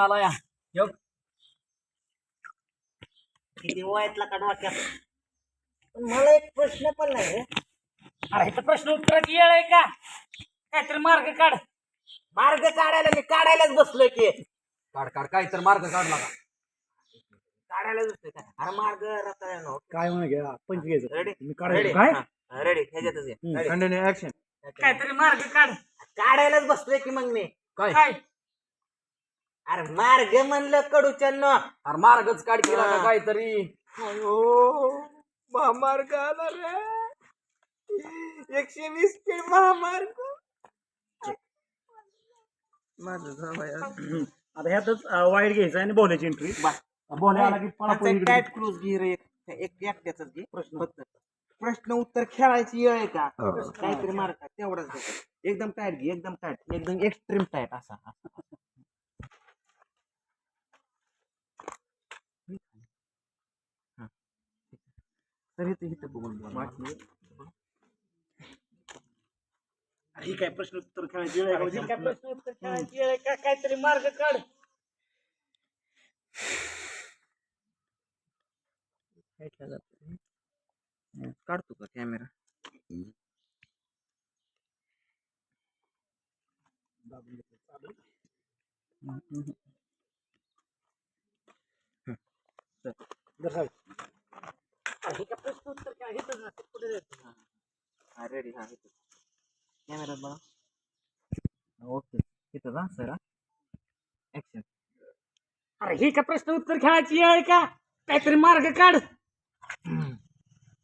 आला या ह्यो. किती वयातला का डोक्यात? पण मला एक प्रश्न पण नाही रे. अरे इथं प्रश्न उत्तराची येळ आहे का? काहीतरी मार्ग काढ. मार्ग काढायला मी काढायलाच बसलोय की. काढ काढ काहीतरी मार्ग काढला का काढायलाच बसलोय का? अरे मार्ग रताळ्यानो काय म्हणा घ्या? पंच घ्यायचं. रेडी मी काढायचं. रेडी काय? रेडी ह्याच्यातच घे. Ready? कंटिन्यू ऍक्शन काहीतरी मार्ग काढ. काढायलाच बसलोय की मग मी. काय? काय? अरे मार्ग म्हणलं कडूच्या अरे मार्गच काढ केला का. काहीतरी. महामार्ग आला रे. एकशे वीस स्पीड महामार्ग. आता ह्यातच वाईट घ्यायचं आणि बोलायची एंट्री बोला आला की इकडे. टाईट घे रे. एक एक एकट्याच घे. प्रश्न. प्रश्न उत्तर खेळायची वेळ आहे का? काहीतरी मार्ग तेवढाच घे. एकदम टाईट घे एकदम टाईट एकदम एक्स्ट्रीम टाईट असा. बघून. ही काय प्रश्न उत्तर खेळायची वेळ आहे का? काय प्रश्न उत्तर खेळायची येळ आहे का काहीतरी मार्ग काढ. हं, काढतो का कॅमेरा जर साहेब, काय प्रश्न उत्तर ना, ते हा। रेडी हा इथं कॅमेरा बघा ओके इथं जा सर? ऍक्शन अरे हे का प्रश्न उत्तर खेळायची येळ आहे का? काहीतरी मार्ग काढ।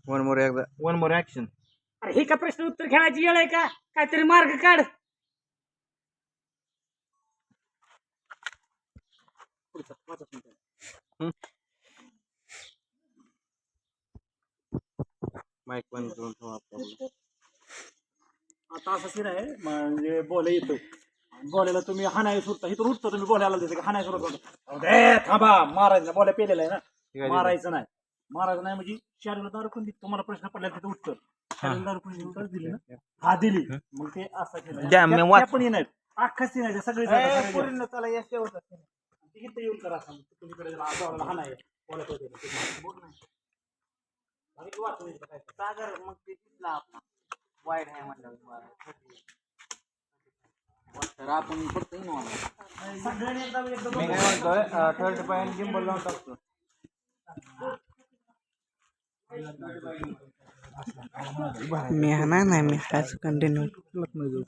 वन मोर एकदा वन मोर ऍक्शन अरे हे का प्रश्न उत्तर खेळायची आहे का? काहीतरी मार्ग काढ। माईक बंद करून ठेवा आपल्याला आता असं सीन आहे म्हणजे बोला येतो बोलायला तुम्ही हाणाय सुटता इथून उठतो तुम्ही बोलायला देते का हाणाय सुरत होतं ए, थांबा. मारायचं. नाही बोला पेलेला आहे ना. मारायचं नाही. मारायचं नाही म्हणजे शारीला दारू पण तुम्हाला प्रश्न पडला तिथे उठतं. शारीला दारू पण उत्तर दिली ना. हा दिली. मग ते असं केलं. द्या, मी त्या- वाच- त्या पण येणार. अख्खा सीन आहे. सगळे चला या शेवट इथं येऊन करा. सांग तुम्ही हाणाय बोलत होते. बोल नाही. सागर मग ते दिसला आपला. वाईट आहे म्हणलं तर आपण फक्त मी काय म्हणतोय थर्ड पॉईंट गिंबल लावून टाकतो. मी हा नाही मी हाच कंटिन्यू